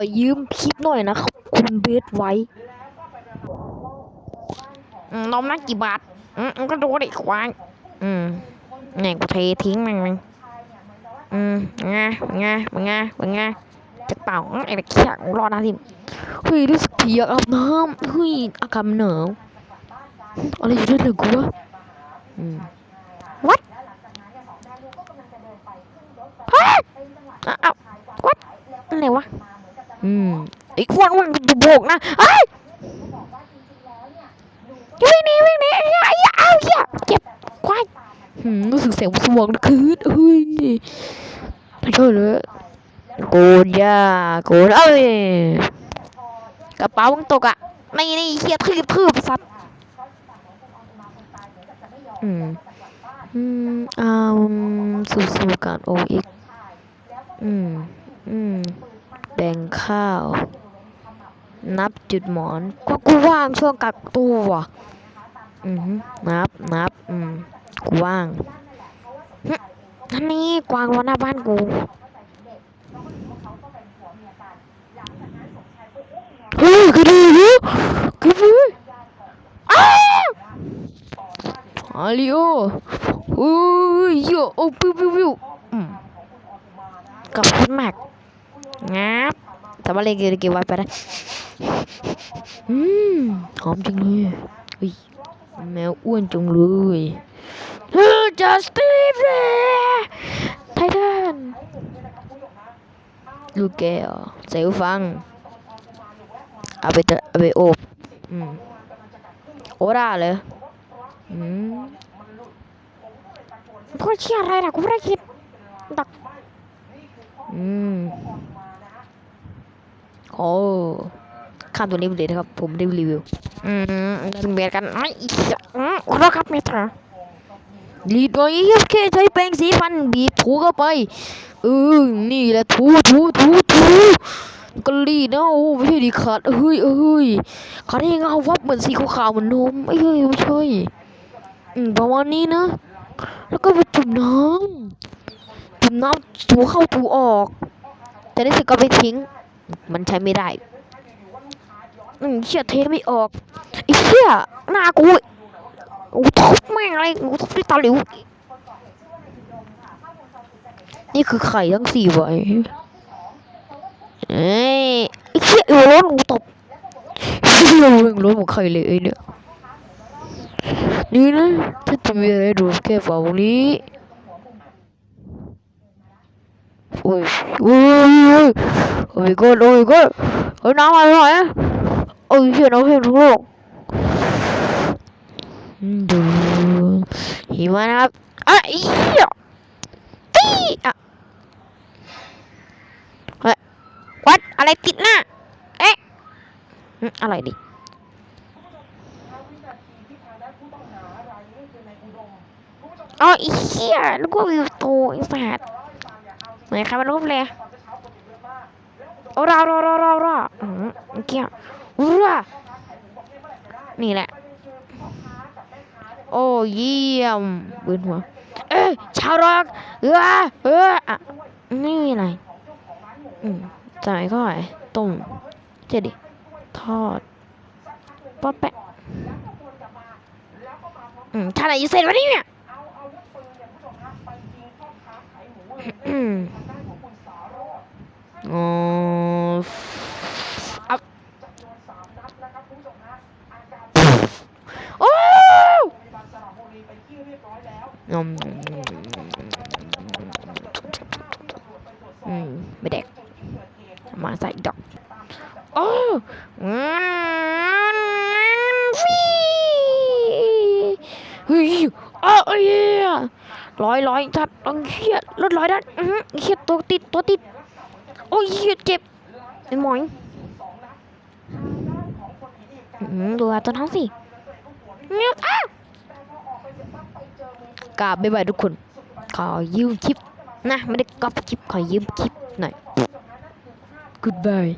ขอยืมคลิปหน่อยนะขอบคุณเบสไว้อืมนมนักกี่บาท อืมก็ดูดิควายอืมเนี่ยกูเททิ้งมันมันอืมไงไงไงไงจะเป่าไอ้เด็กเขี้ยกูรอนะทีเฮ้ยรู้สึกผีอยากอาบน้ำเฮ้ยอากาศมันหนาวอะไรอยู่ด้านหลังกูวะอืมวัดฮะอ้าววัดอะไรวะ อืมไอ้อ้วนอ้วนกูโบกนะเอ้ยวิ่งหนีวิ่งหนีไอ้เหี้ยไอ้เฮียเอาเหี้ยเจ็บควายหืมรู้สึกเสียงสมองนะคืดเฮ้ยไม่ใช่เลยโกูย่ากูเอ้ยกระเป๋ามึงตกอะนี่นี่เฮียทืบทืบสัตว์อืมอืมเอาสู่สู่การโออีกอืมอืม แบ่งข้าว นับจุดหมอนก็กูว่างช่วงกักตัวอืมนับนับอืมกูว่างอันนี้กวางวันหน้าบ้านกูเฮ้ยกระดูกกระดูอ้าวอาริโอเฮ้ยโยโอ้ปิ้วปิ้วปิ้วกับคุณแม็ก งับแต่ว่าเล่นเกมเกมไวไปได้อืมหอมจังเลยเฮ้ยแมวอ้วนจังเลยเฮ้จัสตินไททันลูกแกวใส่หูฟังเอาไปเอาไปโอบอืมโอราเลยอืมพูดเชี่ยอะไรนะกูไม่ได้คิดดักอืม โอ้ข้ามตัวนี้ไปเลยนะครับ ผมได้รีวิว อืมเดินเบียดกันไอ้เหี้ยอืมขอโทษครับเมตรรีดหน่อยแค่ใช้แปรงสีฟันบีบถูเข้าไปเออนี่แหละถูถูถูถูก็รีดนะโอ้ไม่ใช่ดีขาดเฮ้ยเอ้ยขาดให้เงาวับเหมือนสีขาวๆเหมือนนมเอ้ยไม่ใช่อืมประมาณนี้นะ แล้วก็ไปจุ่มน้ำจุ่มน้ำถูเข้าถูออก แต่ในสุดก็ไปทิ้ง มันใช้ไม่ได้อืมเชี่ยเทไม่ออกไอ้เชี่ยหน้ากูกูทุบแม่งอะไรกูทุบด้วยตาหลิว นี่คือไข่ทั้งสี่ใบเอ้ยไอ้เชี่ยอยู่ร้อนกูตบเรื่องร้อนของไข่เลยไอเนี่ยนี่นะถ้าจะมีอะไรดูแค่เบานี้โอ้ยโอ้ย โอ้ยก็โอ้ยก็โอ้ยน้ำอะไรหน่อยโอ้ยเชี่ยน้ำเพียงทุกโลกดูหิมะนะครับอะไอ้เหี้ยตีอะวัดอะไรติดหน้าเอ๊ะอืมอะไรดิอ๋ออีเหี้ยนึกวิวโตไอ้สัตว์ไหนใครมารูปเลย รอรอรอรอรออืมเกี้อู้รนี่แหละ โอ้เยี่ยมบืนหัว เอ้ยชาวร็อกเออเอออะนี่อะไรอืมจ่ายก็ไอ้ต้มเจ็ดดิทอดป๊อปแปะอืมท่านไหนจะเสร็จวะเนี่ยอืมอ๋อเอาโอ้ย มอืมไม่แดกมาใส่ดอกโอ้ฟีเฮ้ยอ้าวเอ้ยร้อยร้อยทัดต้องเครียดรถร้อยด้านเครียดตัวติดตัวติด โอ้ยเครียดเจ็บไอ้หมอยดูอาตัวทั้งสิเงี้ยอ้าว กราบบ๊ายบายทุกคน ขอยืมคลิปนะ ไม่ได้ก๊อปคลิป ขอยืมคลิปหน่อย goodbye